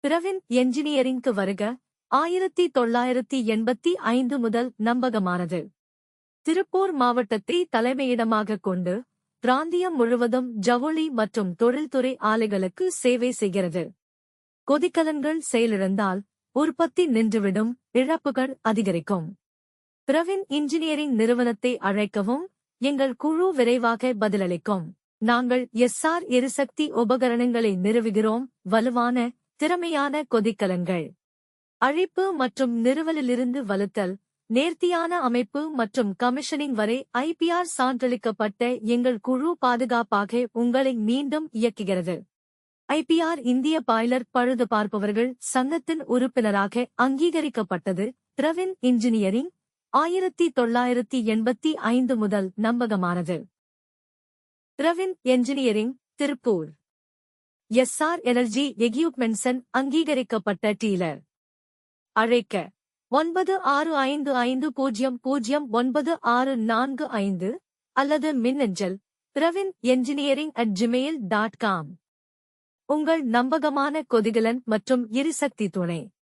பிரவின் என்ஜினியரிங்க்கு வருக. ஆயிரத்தி தொள்ளாயிரத்தி எண்பத்தி ஐந்து முதல் நம்பகமானது. திருப்பூர் மாவட்டத்தை தலைமையிடமாக கொண்டு பிராந்தியம் முழுவதும் ஜவுளி மற்றும் தொழில்துறை ஆலைகளுக்கு சேவை செய்கிறது. கொதிக்கலன்கள் செயலிழந்தால் உற்பத்தி நின்றுவிடும் இழப்புகள் அதிகரிக்கும். பிரவின் இன்ஜினியரிங் நிறுவனத்தை அழைக்கவும் எங்கள் குழு விரைவாக பதிலளிக்கும். நாங்கள் எஸ்ஆர் எரிசக்தி உபகரணங்களை நிறுவுகிறோம் வலுவான திறமையான கொதிக்கலன்கள் அழிப்பு மற்றும் நிறுவலிலிருந்து வலுத்தல் நேர்த்தியான அமைப்பு மற்றும் கமிஷனிங் வரை ஐபிஆர் சான்றளிக்கப்பட்ட எங்கள் குழு பாதுகாப்பாக உங்களை மீண்டும் இயக்குகிறது. ஐபிஆர் இந்திய பாய்லர் பழுது பார்ப்பவர்கள் சங்கத்தின் உறுப்பினராக அங்கீகரிக்கப்பட்டது பிரவின் இன்ஜினியரிங் ஆயிரத்தி தொள்ளாயிரத்தி எண்பத்தி ஐந்து முதல் நம்பகமானது. Pravin engineering Tiruppur. SR energy எக்யூப்மெண்ட்ஸன் அங்கீகரிக்கப்பட்ட டீலர். அழைக்க ஒன்பது ஆறு ஐந்து ஐந்து பூஜ்ஜியம் பூஜ்ஜியம் ஒன்பது ஆறு நான்கு ஐந்து அல்லது மின்னஞ்சல் Pravin engineering at gmail dot com. உங்கள் நம்பகமான கொதிகலன் மற்றும் எரிசக்தி துணை.